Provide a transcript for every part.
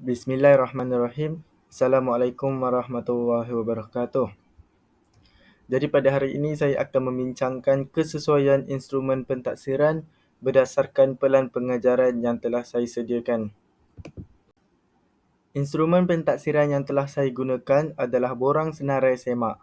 Bismillahirrahmanirrahim. Assalamualaikum warahmatullahi wabarakatuh. Jadi pada hari ini saya akan membincangkan kesesuaian instrumen pentaksiran berdasarkan pelan pengajaran yang telah saya sediakan. Instrumen pentaksiran yang telah saya gunakan adalah borang senarai semak.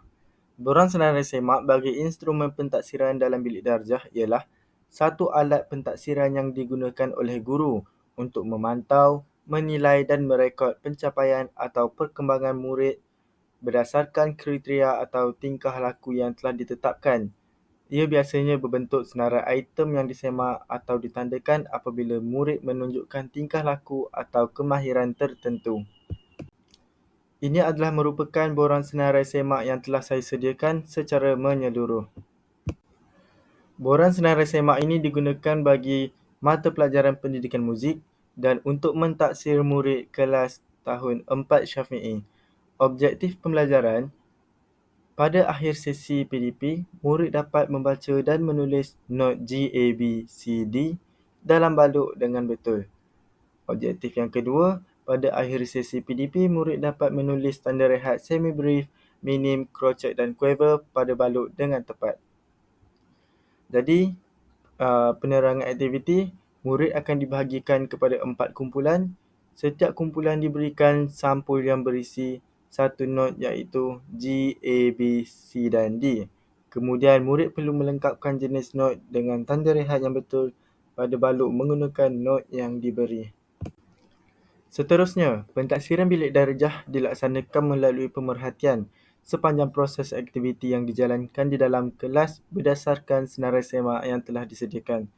Borang senarai semak bagi instrumen pentaksiran dalam bilik darjah ialah satu alat pentaksiran yang digunakan oleh guru untuk memantau, menilai dan merekod pencapaian atau perkembangan murid berdasarkan kriteria atau tingkah laku yang telah ditetapkan. Ia biasanya berbentuk senarai item yang disemak atau ditandakan apabila murid menunjukkan tingkah laku atau kemahiran tertentu. Ini adalah merupakan borang senarai semak yang telah saya sediakan secara menyeluruh. Borang senarai semak ini digunakan bagi mata pelajaran pendidikan muzik dan untuk mentaksir murid kelas tahun 4 Syafi'i. Objektif pembelajaran, pada akhir sesi PDP, murid dapat membaca dan menulis not G, A, B, C, D dalam balok dengan betul. Objektif yang kedua, pada akhir sesi PDP, murid dapat menulis tanda rehat semi-brief, minim, crochet dan quaver pada balok dengan tepat. Jadi, uh, penerangan aktiviti, murid akan dibahagikan kepada empat kumpulan. Setiap kumpulan diberikan sampul yang berisi satu not iaitu G, A, B, C dan D. Kemudian murid perlu melengkapkan jenis not dengan tanda rehat yang betul pada balok menggunakan not yang diberi. Seterusnya, pentaksiran bilik darjah dilaksanakan melalui pemerhatian sepanjang proses aktiviti yang dijalankan di dalam kelas berdasarkan senarai semak yang telah disediakan.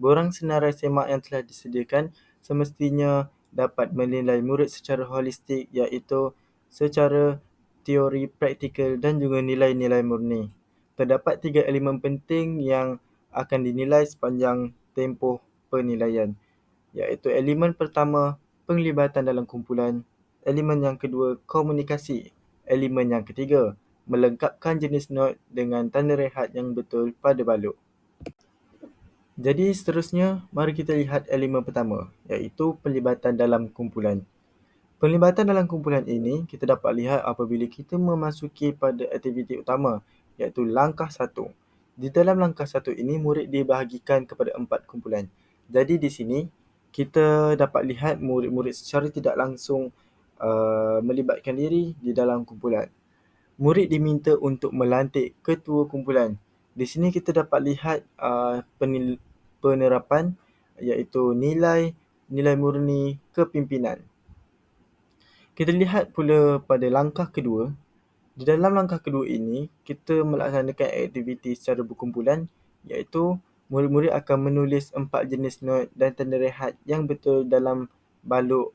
Borang senarai semak yang telah disediakan semestinya dapat menilai murid secara holistik iaitu secara teori, praktikal dan juga nilai-nilai murni. Terdapat tiga elemen penting yang akan dinilai sepanjang tempoh penilaian iaitu elemen pertama, penglibatan dalam kumpulan, elemen yang kedua, komunikasi, elemen yang ketiga, melengkapkan jenis not dengan tanda rehat yang betul pada balok. Jadi seterusnya, mari kita lihat elemen pertama iaitu penglibatan dalam kumpulan. Penglibatan dalam kumpulan ini kita dapat lihat apabila kita memasuki pada aktiviti utama iaitu langkah satu. Di dalam langkah satu ini murid dibahagikan kepada empat kumpulan. Jadi di sini kita dapat lihat murid-murid secara tidak langsung uh, melibatkan diri di dalam kumpulan. Murid diminta untuk melantik ketua kumpulan. Di sini kita dapat lihat uh, penerapan iaitu nilai, nilai murni kepimpinan. Kita lihat pula pada langkah kedua. Di dalam langkah kedua ini, kita melaksanakan aktiviti secara berkumpulan iaitu murid-murid akan menulis empat jenis not dan tanda rehat yang betul dalam balok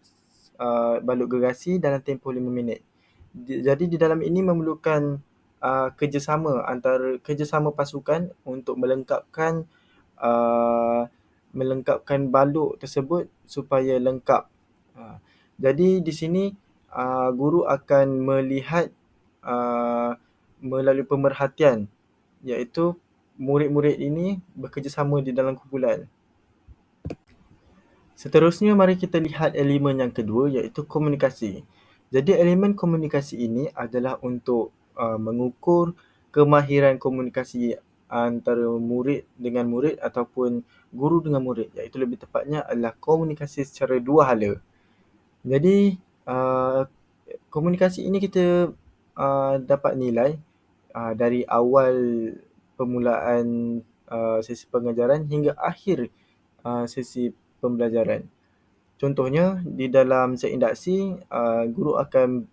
uh, balok gerasi dalam tempoh lima minit. Jadi di dalam ini memerlukan uh, kerjasama antara kerjasama pasukan untuk melengkapkan uh, melengkapkan balok tersebut supaya lengkap. Uh, jadi di sini uh, guru akan melihat uh, melalui pemerhatian iaitu murid-murid ini bekerjasama di dalam kumpulan. Seterusnya mari kita lihat elemen yang kedua iaitu komunikasi. Jadi elemen komunikasi ini adalah untuk uh, mengukur kemahiran komunikasi antara murid dengan murid ataupun guru dengan murid iaitu lebih tepatnya adalah komunikasi secara dua hala. Jadi uh, komunikasi ini kita uh, dapat nilai uh, dari awal permulaan uh, sesi pengajaran hingga akhir uh, sesi pembelajaran. Contohnya di dalam set induksi uh, guru akan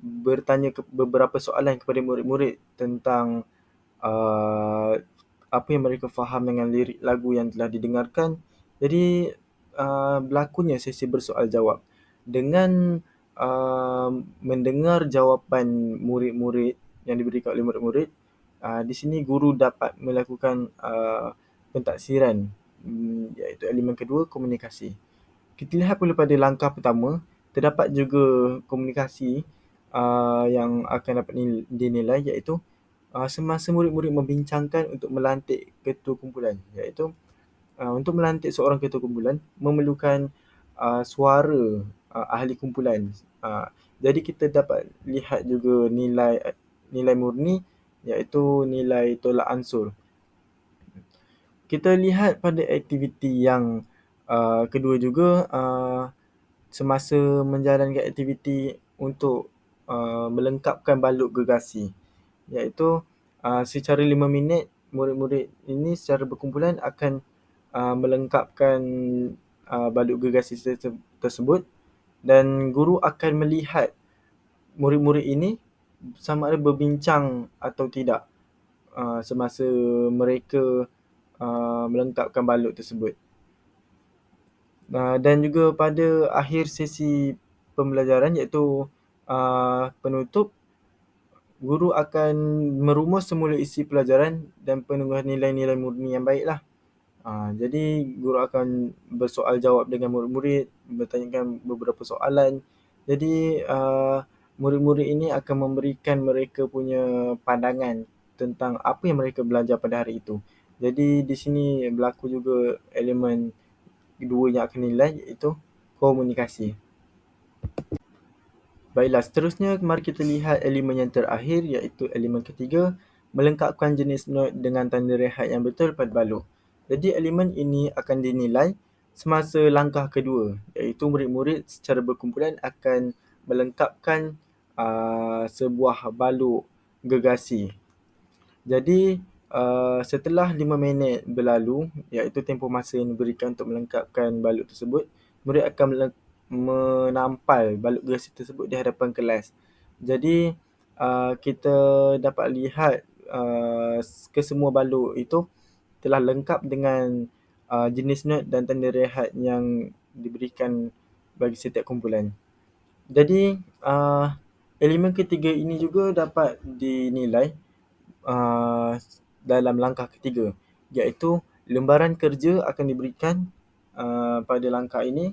bertanya ke beberapa soalan kepada murid-murid tentang uh, apa yang mereka faham dengan lirik lagu yang telah didengarkan. Jadi uh, berlakunya sesi bersoal jawab dengan uh, mendengar jawapan murid-murid yang diberikan oleh murid-murid, uh, di sini guru dapat melakukan uh, pentaksiran um, iaitu elemen kedua komunikasi. Kita lihat pula pada langkah pertama, terdapat juga komunikasi uh, yang akan dapat dinilai iaitu uh, semasa murid-murid membincangkan untuk melantik ketua kumpulan iaitu uh, untuk melantik seorang ketua kumpulan memerlukan uh, suara ahli kumpulan. Jadi kita dapat lihat juga nilai nilai murni iaitu nilai tolak ansur. Kita lihat pada aktiviti yang kedua juga semasa menjalankan aktiviti untuk melengkapkan balut gergasi iaitu secara lima minit murid-murid ini secara berkumpulan akan melengkapkan balut gergasi tersebut dan guru akan melihat murid-murid ini sama ada berbincang atau tidak semasa mereka melengkapkan balut tersebut. Dan juga pada akhir sesi pembelajaran iaitu penutup, guru akan merumus semula isi pelajaran dan penubuhan nilai-nilai murni yang baiklah. Jadi guru akan bersoal jawab dengan murid-murid, bertanyakan beberapa soalan. Jadi murid-murid ini akan memberikan mereka punya pandangan tentang apa yang mereka belajar pada hari itu. Jadi di sini berlaku juga elemen kedua yang akan dinilai iaitu komunikasi. Baiklah, seterusnya mari kita lihat elemen yang terakhir iaitu elemen ketiga, melengkapkan jenis not dengan tanda rehat yang betul pada balut. Jadi elemen ini akan dinilai semasa langkah kedua iaitu murid-murid secara berkumpulan akan melengkapkan sebuah balut gergasi. Jadi setelah lima minit berlalu iaitu tempoh masa yang diberikan untuk melengkapkan balut tersebut, murid akan menampal balut gergasi tersebut di hadapan kelas. Jadi kita dapat lihat kesemua balut itu telah lengkap dengan jenis not dan tanda rehat yang diberikan bagi setiap kumpulan. Jadi elemen ketiga ini juga dapat dinilai dalam langkah ketiga iaitu lembaran kerja akan diberikan pada langkah ini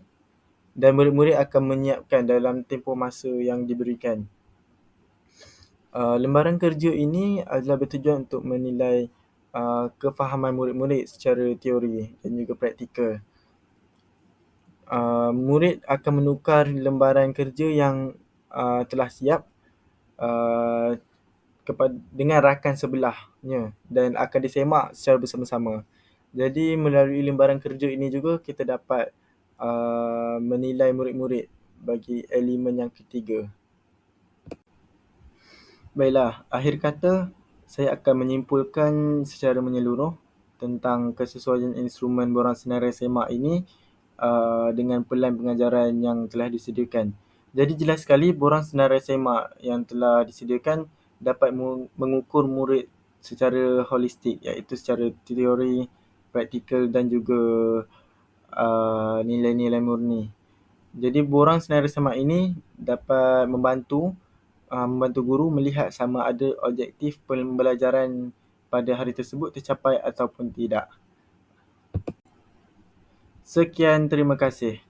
dan murid-murid akan menyiapkan dalam tempoh masa yang diberikan. Lembaran kerja ini adalah bertujuan untuk menilai kefahaman murid-murid secara teori dan juga praktikal. Murid akan menukar lembaran kerja yang telah siap dengan rakan sebelahnya dan akan disemak secara bersama-sama. Jadi melalui lembaran kerja ini juga kita dapat menilai murid-murid bagi elemen yang ketiga. Baiklah, akhir kata saya akan menyimpulkan secara menyeluruh tentang kesesuaian instrumen borang senarai semak ini dengan pelan pengajaran yang telah disediakan. Jadi jelas sekali borang senarai semak yang telah disediakan dapat mengukur murid secara holistik iaitu secara teori, praktikal dan juga nilai-nilai murni. Jadi borang senarai semak ini dapat membantu membantu guru melihat sama ada objektif pembelajaran pada hari tersebut tercapai ataupun tidak. Sekian, terima kasih.